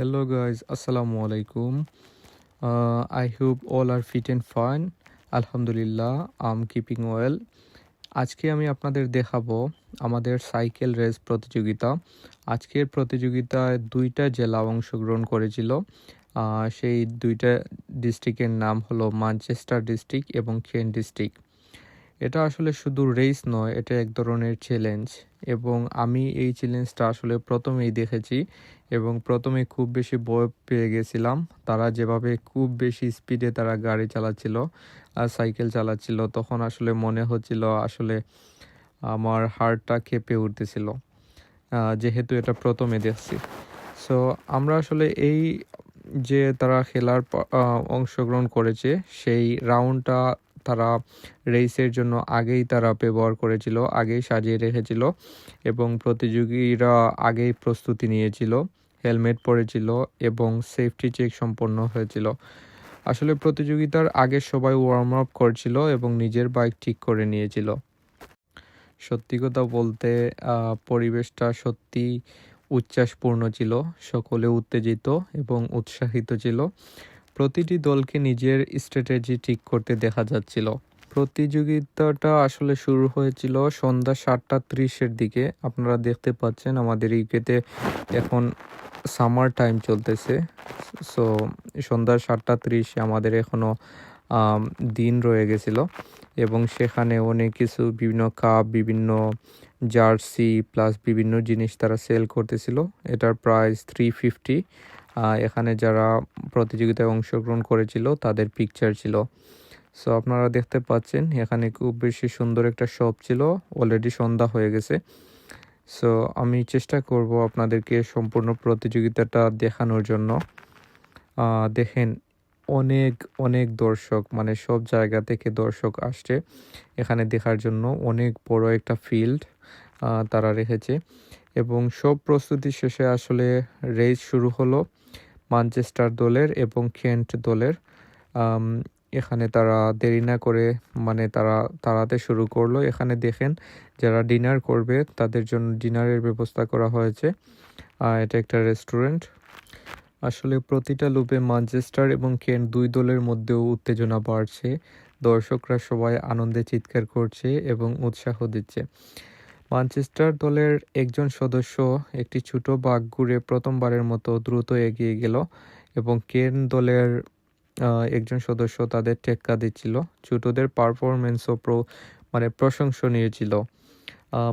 Hello guys, Assalamu alaikum. Uh, I hope all are fit fine. আলহামদুলিল্লাহ I'm keeping well আজকে আমি আপনাদের দেখাবো আমাদের সাইকেল রেস প্রতিযোগিতা। আজকের প্রতিযোগিতায় দুইটা জেলা অংশগ্রহণ করেছিল। সেই দুইটা ডিস্ট্রিক্টের নাম হলো ম্যানচেস্টার ডিস্ট্রিক্ট এবং খেন ডিস্ট্রিক্ট এটা আসলে শুধু রেস নয় এটা এক ধরনের চ্যালেঞ্জ এবং আমি এই চ্যালেঞ্জটা আসলে প্রথমেই দেখেছি এবং প্রথমে খুব বেশি ভয় পেয়ে গেছিলাম। তারা যেভাবে খুব বেশি স্পিডে তারা গাড়ি চালাচ্ছিল আর সাইকেল চালাচ্ছিল, তখন আসলে মনে হচ্ছিল আসলে আমার হার্টটা কেঁপে উঠতেছিল। যেহেতু এটা প্রথমে দেখছি। সো আমরা আসলে এই যে তারা খেলার অংশগ্রহণ করেছে, সেই রাউন্ডটা তারা রেসের জন্য আগেই তারা ব্যবহার করেছিল, আগেই সাজিয়ে রেখেছিল এবং প্রতিযোগীরা আগেই প্রস্তুতি নিয়েছিল। হেলমেট পরেছিল এবং সেফটি চেক সম্পন্ন হয়েছিল। আসলে প্রতিযোগিতার আগে সবাই ওয়ার্ম আপ করছিল এবং নিজের বাইক ঠিক করে নিয়েছিল। সত্যি কথা বলতে পরিবেশটা সত্যি উচ্ছ্বাসপূর্ণ ছিল, সকলে উত্তেজিত এবং উৎসাহিত ছিল। প্রতিটি দলকে নিজের স্ট্র্যাটেজি ঠিক করতে দেখা যাচ্ছিল। প্রতিযোগিতাটা আসলে শুরু হয়েছিল সন্ধ্যা সাতটা ত্রিশের দিকে। আপনারা দেখতে পাচ্ছেন আমাদের ইউকেতে এখন সামার টাইম চলতেছে। সো সন্ধ্যা সাতটা ত্রিশে আমাদের এখনও আম, দিন রয়ে গেছিল। এবং সেখানে অনেক কিছু বিভিন্ন কাপ বিভিন্ন জার্সি প্লাস বিভিন্ন জিনিস তারা সেল করতেছিল। এটার প্রাইস থ্রি ফিফটি এখানে যারা প্রতিযোগিতায় অংশগ্রহণ করেছিল তাদের পিকচার ছিল। সো আপনারা দেখতে পাচ্ছেন এখানে খুব বেশি সুন্দর একটা শপ ছিল। অলরেডি সন্ধ্যা হয়ে গেছে। সো আমি চেষ্টা করব আপনাদেরকে সম্পূর্ণ প্রতিযোগিতাটা দেখানোর জন্য। দেখেন, অনেক অনেক দর্শক মানে সব জায়গা থেকে দর্শক আসছে। এখানে দেখার জন্য অনেক বড় একটা ফিল্ড তারা রেখেছে। এবং সব প্রস্তুতি শেষে আসলে রেস শুরু হলো। ম্যানচেস্টার দলের এবং কেন্ট দলের। এখানে তারা দেরি না করে মানে তারা তাড়াতে শুরু করল। এখানে দেখেন যারা ডিনার করবে, তাদের জন্য ডিনারের ব্যবস্থা করা হয়েছে। এটা একটা রেস্টুরেন্ট। আসলে প্রতিটা লুপে ম্যানচেস্টার এবং কেন দুই দলের মধ্যেও উত্তেজনা বাড়ছে। দর্শকরা সবাই আনন্দে চিৎকার করছে এবং উৎসাহ দিচ্ছে। ম্যানচেস্টার দলের একজন সদস্য একটি ছোট বাঘ ঘুরে প্রথমবারের মতো দ্রুত এগিয়ে গেল এবং কেন দলের একজন সদস্য তাদের টেক্কা দিচ্ছিল। ছোটদের পারফরমেন্সও প্র মানে প্রশংসনীয় ছিল।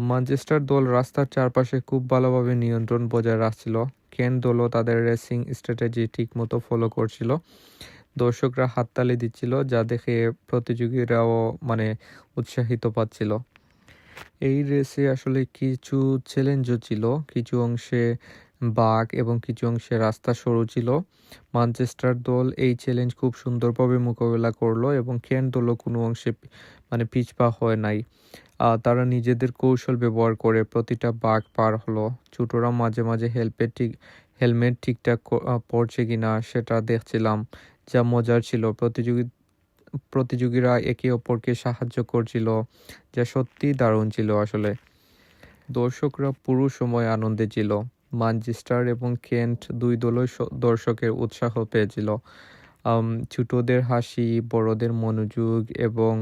ম্যানচেস্টার দল রাস্তার চারপাশে খুব ভালোভাবে নিয়ন্ত্রণ বজায় রাখছিল। কেন দলও তাদের রেসিং স্ট্র্যাটেজি ঠিকমতো ফলো করছিল। দর্শকরা হাততালি দিচ্ছিল যা দেখে প্রতিযোগীরাও মানে উৎসাহিত পাচ্ছিল। এই রেসে আসলে কিছু চ্যালেঞ্জও ছিল। কিছু অংশে বাঘ এবং কিছু অংশে রাস্তা সরু ছিল। ম্যানচেস্টার দল এই চ্যালেঞ্জ খুব সুন্দরভাবে মোকাবেলা করল এবং কেন দলও কোনো অংশে মানে পিছপা হয় নাই। তারা নিজেদের কৌশল ব্যবহার করে প্রতিটা বাঘ পার হলো। ছোটরা মাঝে মাঝে হেলমেট ঠিক হেলমেট ঠিকঠাক পরছে কিনা সেটা দেখছিলাম। যা মজার ছিল। প্রতিযোগী প্রতিযোগীরা একে অপরকে সাহায্য করছিল, যা সত্যিই দারুণ ছিল আসলে। দর্শকরা পুরো সময় আনন্দে ছিল। ম্যানচেস্টার এবং কেন্ট দুই দলই দর্শকের উৎসাহ পেয়েছিল। ছোটদের হাসি, বড়দের মনোযোগ এবং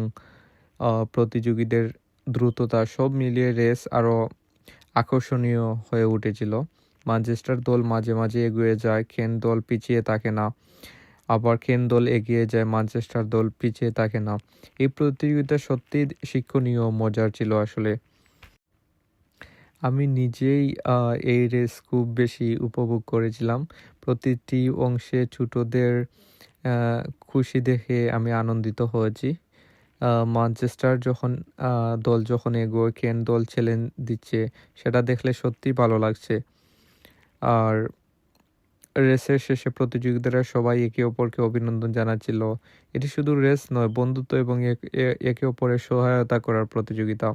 প্রতিযোগীদের দ্রুততা সব মিলিয়ে রেস আরও আকর্ষণীয় হয়ে উঠেছিল। ম্যানচেস্টার দল মাঝে মাঝে এগিয়ে যায় কেন দল পিছিয়ে থাকে না। আবার কেন দল এগিয়ে যায় ম্যানচেস্টার দল পিছিয়ে থাকে না। এই প্রতিযোগিতা সত্যি শিক্ষণীয়, মজার ছিল আসলে। আমি নিজেই এই রেস খুব বেশি উপভোগ করেছিলাম। প্রতিটি অংশে ছোটদের খুশি দেখে আমি আনন্দিত হয়েছি। আহ, ম্যানচেস্টার যখন দল যখন এগোয় কেন দল চ্যালেঞ্জ দিচ্ছে সেটা দেখলে সত্যি ভালো লাগছে। আর রেসের শেষে প্রতিযোগিতারা সবাই একে অপরকে অভিনন্দন জানাচ্ছিল। এটি শুধু রেস নয় বন্ধুত্ব এবং একে অপরের সহায়তা করার প্রতিযোগিতা।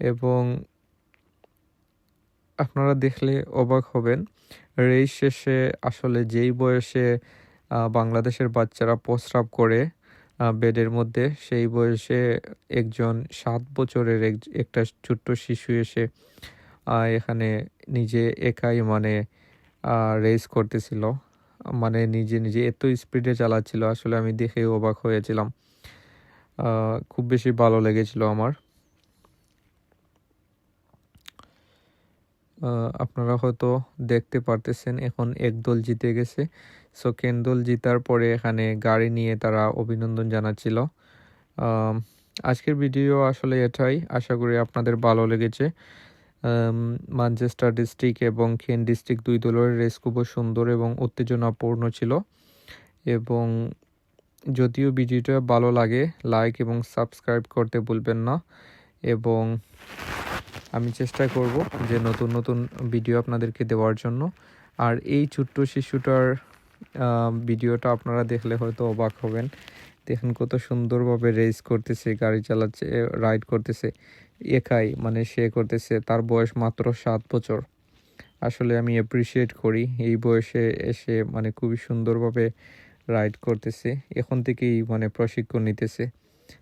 এবং আপনারা দেখলে অবাক হবেন। রেস শেষে আসলে যেই বয়সে বাংলাদেশের বাচ্চারা প্রস্রাব করে বেডের মধ্যে, সেই বয়সে একজন সাত বছরের এক- একটা ছোট্ট শিশু এসে এখানে নিজে একাই মানে রেস করতেছিল। মানে নিজে নিজে এত স্পিডে চালাচ্ছিল, আসলে আমি দেখে অবাক হয়েছিলাম। খুব বেশি ভালো লেগেছিল আমার। আপনারা হয়তো দেখতে পারতেছেন, এখন এক দল জিতে গেছে। সো কেন দল জিতার পরে এখানে গাড়ি নিয়ে তারা অভিনন্দন জানাচ্ছিল। আজকের ভিডিও আসলে এটাই। আশা করি আপনাদের ভালো লেগেছে। ম্যানচেস্টার ডিস্ট্রিক্ট এবং খেন ডিস্ট্রিক্ট দুই দলের রেস খুব সুন্দর এবং উত্তেজনাপূর্ণ ছিল। এবং যদিও ভিডিওটা ভালো লাগে লাইক এবং সাবস্ক্রাইব করতে ভুলবেন না। এবং আমি চেষ্টা করব যে নতুন নতুন ভিডিও আপনাদেরকে দেওয়ার জন্য। আর এই ছোট্ট শিশুটার ভিডিওটা আপনারা দেখলে হয়তো অবাক হবেন। দেখেন কত সুন্দরভাবে রেস করতেছে, গাড়ি চালাচ্ছে রাইড করতেছে। একাই মানে সে করতেছে, তার বয়স মাত্র সাত বছর। আসলে আমি অ্যাপ্রিসিয়েট করি, এই বয়সে এসে মানে খুবই সুন্দরভাবে রাইড করতেছে। এখন থেকেই মানে প্রশিক্ষণ নিতেছে।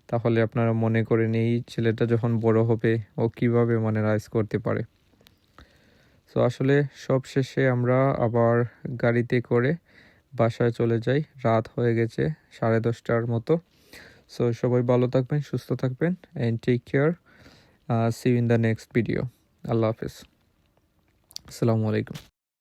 তাহলে আপনারা মনে করেন এই ছেলেটা যখন বড় হবে, ও কীভাবে মানে রাইস করতে পারে। তো আসলে সব শেষে আমরা আবার গাড়িতে করে বাসায় চলে যাই। রাত হয়ে গেছে সাড়ে দশটার মতো। সো সবাই ভালো থাকবেন, সুস্থ থাকবেন and take care see in the next video আল্লাহ হাফেজ। আসসালামু আলাইকুম।